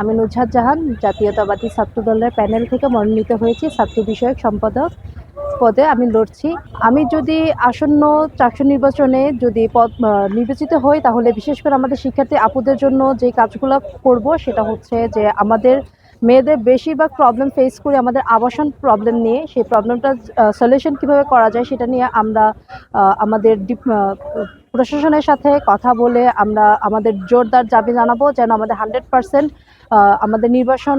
আমি নুজহাত জাহান, জাতীয়তাবাদী ছাত্র দলের প্যানেল থেকে মনোনীত হয়েছি, ছাত্র বিষয়ক সম্পাদক পদে আমি লড়ছি। আমি যদি আসন্ন চাকসু নির্বাচনে যদি পদ নির্বাচিত হই, তাহলে বিশেষ করে আমাদের শিক্ষার্থী আপুদের জন্য যে কাজগুলো করব, সেটা হচ্ছে যে আমাদের মেয়েদের বেশিরভাগ প্রবলেম ফেস করি আমাদের আবাসন প্রবলেম নিয়ে, সেই প্রবলেমটা সলিউশন কীভাবে করা যায়, সেটা নিয়ে আমরা আমাদের প্রশাসনের সাথে কথা বলে আমরা আমাদের জোরদার দাবি জানাব যেন আমাদের হান্ড্রেড পার্সেন্ট আমাদের নির্বাসন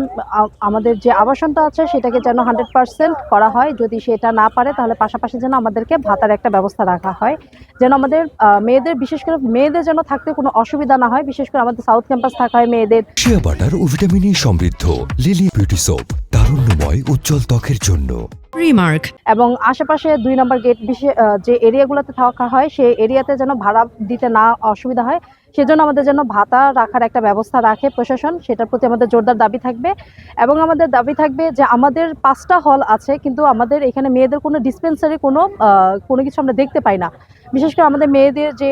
আমাদের যে আবাসনটা আছে সেটাকে যেন হান্ড্রেড পার্সেন্ট করা হয়। যদি সেটা না পারে তাহলে পাশাপাশি যেন আমাদেরকে ভাতার একটা ব্যবস্থা রাখা হয়। যেন আমাদের মেয়েদের, বিশেষ করে মেয়েদের যেন থাকতে কোনো অসুবিধা না হয়, বিশেষ করে আমাদের সাউথ ক্যাম্পাস থাকা হয় মেয়েদের। শিয়া বাটার ও ভিটামিনে সমৃদ্ধ, লিলি বিউটি সোপ, তারুণ্যময়, উজ্জ্বল ত্বকের জন্য। রিমার্ক এবং আশেপাশে দুই নম্বর গেট যে এরিয়াগুলোতে থাকা হয়, সেই এরিয়াতে যেন ভাড়া দিতে না অসুবিধা হয়, সেজন্য আমাদের যেন ভাতা রাখার একটা ব্যবস্থা রাখে প্রশাসন, সেটার প্রতি আমাদের জোরদার দাবি থাকবে। এবং আমাদের দাবি থাকবে যে আমাদের পাঁচটা হল আছে, কিন্তু আমাদের এখানে মেয়েদের কোনো ডিসপেন্সারি কোনো কোনো কিছু আমরা দেখতে পাই না। বিশেষ করে আমাদের মেয়েদের যে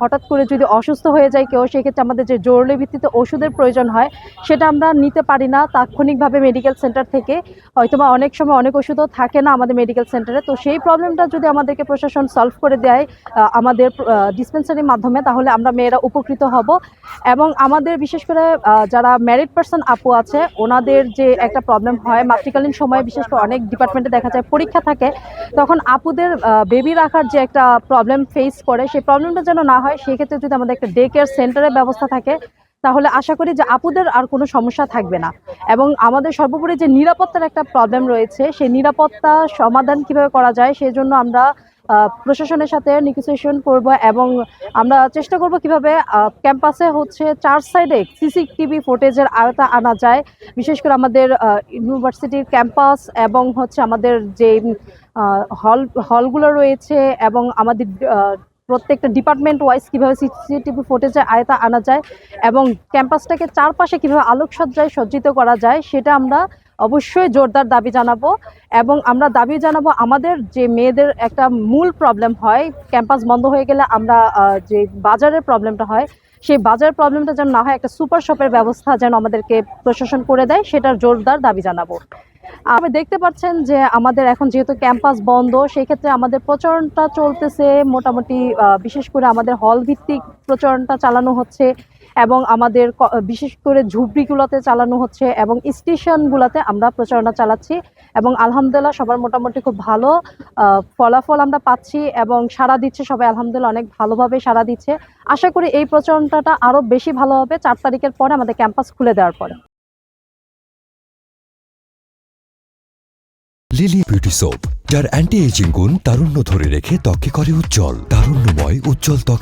হঠাৎ করে যদি অসুস্থ হয়ে যায় কেউ, সেক্ষেত্রে আমাদের যে জরুরি ভিত্তিতে ওষুধের প্রয়োজন হয়, সেটা আমরা নিতে পারি না তাৎক্ষণিকভাবে মেডিকেল সেন্টার থেকে। হয়তোবা অনেক সময় অনেক ওষুধও থাকে না আমাদের মেডিকেল সেন্টারে তো সেই প্রবলেমটা যদি আমাদেরকে প্রশাসন সলভ করে দেয় আমাদের ডিসপেন্সারির মাধ্যমে, তাহলে আমরা মেয়েরা উপকৃত হব। এবং আমাদের বিশেষ করে যারা ম্যারিড পার্সন আপু আছে, ওনাদের যে একটা প্রবলেম হয়, মাতৃকালীন সময়ে বিশেষ করে অনেক ডিপার্টমেন্টে দেখা যায় পরীক্ষা থাকে, তখন আপুদের বেবি রাখার যে একটা প্রবলেম ফেস করে, সেই প্রবলেমটা যেন না হয়, সেক্ষেত্রে যদি আমাদের একটা ডে কেয়ার সেন্টারের ব্যবস্থা থাকে, তাহলে আশা করি যে আপুদের আর কোনো সমস্যা থাকবে না। এবং আমাদের সর্বোপরি যে নিরাপত্তার একটা প্রবলেম রয়েছে, সেই নিরাপত্তা সমাধান কীভাবে করা যায় সেই জন্য আমরা প্রশাসনের সাথে নিগোসিয়েশন করব এবং আমরা চেষ্টা করব কীভাবে ক্যাম্পাসে হচ্ছে চার সাইডে সিসিটিভি ফুটেজের আয়তা আনা যায়। বিশেষ করে আমাদের ইউনিভার্সিটির ক্যাম্পাস এবং হচ্ছে আমাদের যে হল হলগুলো রয়েছে এবং আমাদের প্রত্যেকটা ডিপার্টমেন্ট ওয়াইজ কীভাবে সিসিটিভি ফুটেজের আয়তা আনা যায় এবং ক্যাম্পাসটাকে চারপাশে কীভাবে আলোকসজ্জায় সজ্জিত করা যায়, সেটা আমরা অবশ্যই জোরদার দাবি জানাব এবং আমরা দাবি জানাব আমাদের যে মেয়েদের একটা মূল প্রবলেম হয় ক্যাম্পাস বন্ধ হয়ে গেলে আমরা যে বাজারের প্রবলেমটা হয়, সেই বাজার প্রবলেমটা যেন না হয় একটা সুপার শপের ব্যবস্থা যেন আমাদেরকে প্রশাসন করে দেয়, সেটার জোরদার দাবি জানাব। আপনি দেখতে পাচ্ছেন যে আমাদের এখন যেহেতু ক্যাম্পাস বন্ধ সেই ক্ষেত্রে আমাদের প্রচারণটা চলতেছে, মোটামুটি বিশেষ করে আমাদের হল ভিত্তিক প্রচারণটা চালানো হচ্ছে। এবং আমাদের বিশেষ করে ঝুপড়িগুলোতে চালানো হচ্ছে এবং স্টেশনগুলোতে আমরা প্রচারণা চালাচ্ছি এবং আলহামদুলিল্লাহ সবার মোটামুটি খুব ভালো ফলাফল আমরা পাচ্ছি এবং সাড়া দিচ্ছে সবাই, আলহামদুলিল্লাহ অনেক ভালোভাবে সাড়া দিচ্ছে। আশা করি এই প্রচারণাটা আরও বেশি ভালো হবে চার তারিখের পরে আমাদের ক্যাম্পাস খুলে দেওয়ার পরে। লিলি বিউটি সোপ যার অ্যান্টি এজিং গুণ তারুণ্য ধরে রেখে ত্বকে করে উজ্জ্বল, তারুণ্যময়, উজ্জ্বল ত্বক